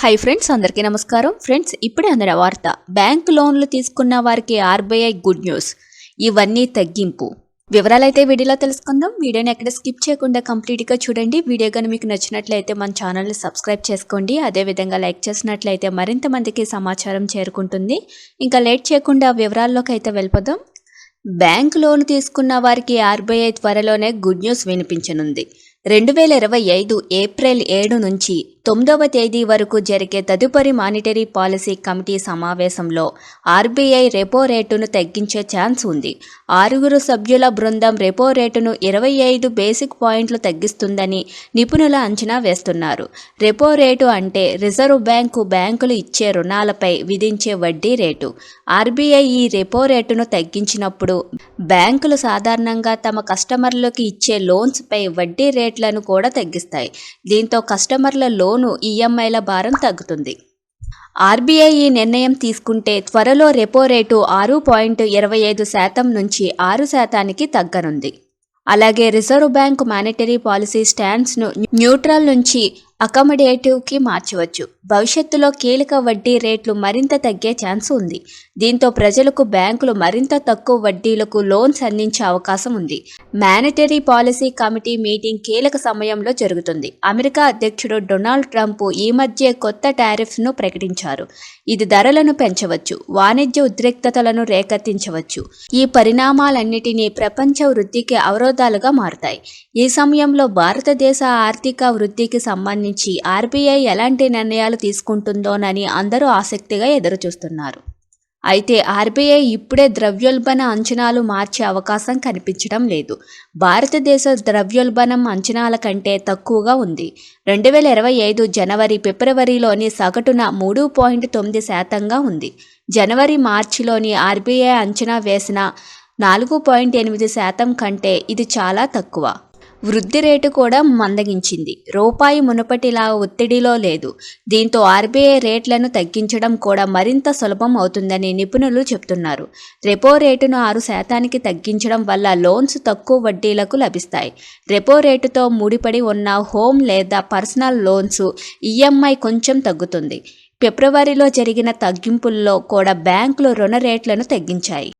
Hi friends అందరికీ నమస్కారం. Friends ఇప్పుడే అందిన వార్త. బ్యాంక్ లోన్లు తీసుకున్న వారికి ఆర్బీఐ గుడ్ న్యూస్ ఇవన్నీ తగ్గింపు. వివరాలైతే వీడియోలో తెలుసుకుందాం. వీడియోని ఎక్కడ స్కిప్ చేయకుండా కంప్లీట్గా చూడండి. వీడియో కానీ మీకు నచ్చినట్లయితే మన ఛానల్ని సబ్స్క్రైబ్ చేసుకోండి. అదేవిధంగా లైక్ చేసినట్లయితే మరింత మందికి సమాచారం చేరుకుంటుంది. ఇంకా లేట్ చేయకుండా వివరాల్లోకి అయితే వెళ్ళిపోదాం. బ్యాంక్ లోన్ తీసుకున్న వారికి ఆర్బీఐ త్వరలోనే గుడ్ న్యూస్ వినిపించనుంది. రెండు వేల ఇరవై ఐదు ఏప్రిల్ ఏడు నుంచి తొమ్మిదవ తేదీ వరకు జరిగే తదుపరి మానిటరీ పాలసీ కమిటీ సమావేశంలో ఆర్బీఐ రెపో రేటును తగ్గించే ఛాన్స్ ఉంది. ఆరుగురు సభ్యుల బృందం రెపో రేటును ఇరవై ఐదు బేసిక్ పాయింట్లు తగ్గిస్తుందని నిపుణుల అంచనా వేస్తున్నారు. రెపో రేటు అంటే రిజర్వ్ బ్యాంకు బ్యాంకులు ఇచ్చే రుణాలపై విధించే వడ్డీ రేటు. ఆర్బీఐ ఈ రెపో రేటును తగ్గించినప్పుడు బ్యాంకులు సాధారణంగా తమ కస్టమర్లకు ఇచ్చే లోన్స్పై వడ్డీ రేట్లను కూడా తగ్గిస్తాయి. దీంతో కస్టమర్ల లోన్ ఈఎంఐల భారం తగ్గుతుంది. ఆర్బీఐ ఈ నిర్ణయం తీసుకుంటే త్వరలో రెపో రేటు ఆరు పాయింట్ ఇరవై ఐదు శాతం నుంచి ఆరు శాతానికి తగ్గనుంది. అలాగే రిజర్వ్ బ్యాంక్ మానిటరీ పాలసీ స్టాండ్స్ను న్యూట్రల్ నుంచి అకామిడేటివ్కి మార్చవచ్చు. భవిష్యత్తులో కీలక వడ్డీ రేట్లు మరింత తగ్గే ఛాన్స్ ఉంది. దీంతో ప్రజలకు బ్యాంకులు మరింత తక్కువ వడ్డీలకు లోన్స్ అందించే అవకాశం ఉంది. మానిటరీ పాలసీ కమిటీ మీటింగ్ కీలక సమయంలో జరుగుతుంది. అమెరికా అధ్యక్షుడు డొనాల్డ్ ట్రంప్ ఈ మధ్య కొత్త టారిఫ్ను ప్రకటించారు. ఇది ధరలను పెంచవచ్చు వాణిజ్య ఉద్రిక్తతలను రేకెత్తించవచ్చు. ఈ పరిణామాలన్నిటినీ ప్రపంచ వృద్ధికి అవరోధాలుగా మారుతాయి. ఈ సమయంలో భారతదేశ ఆర్థిక వృద్ధికి సంబంధించి ఆర్బీఐ ఎలాంటి నిర్ణయాలు తీసుకుంటుందోనని అందరూ ఆసక్తిగా ఎదురుచూస్తున్నారు. అయితే ఆర్బీఐ ఇప్పుడే ద్రవ్యోల్బణ అంచనాలు మార్చే అవకాశం కనిపించడం లేదు. భారతదేశ ద్రవ్యోల్బణం అంచనాల కంటే తక్కువగా ఉంది. రెండు వేల ఇరవై ఐదు జనవరి ఫిబ్రవరిలోని సగటున మూడు పాయింట్ తొమ్మిది శాతంగా ఉంది. జనవరి మార్చిలోని ఆర్బీఐ అంచనా వేసిన నాలుగు పాయింట్ ఎనిమిది శాతం కంటే ఇది చాలా తక్కువ. వృద్ధి రేటు కూడా మందగించింది. రూపాయి మునుపటిలా ఒత్తిడిలో లేదు. దీంతో ఆర్బీఐ రేట్లను తగ్గించడం కూడా మరింత సులభం అవుతుందని నిపుణులు చెబుతున్నారు రెపో రేటును ఆరు శాతానికి తగ్గించడం వల్ల లోన్స్ తక్కువ వడ్డీలకు లభిస్తాయి. రెపో రేటుతో ముడిపడి ఉన్న హోమ్ లేదా పర్సనల్ లోన్స్ ఈఎంఐ కొంచెం తగ్గుతుంది. ఫిబ్రవరిలో జరిగిన తగ్గింపుల్లో కూడా బ్యాంకులు రుణ రేట్లను తగ్గించాయి.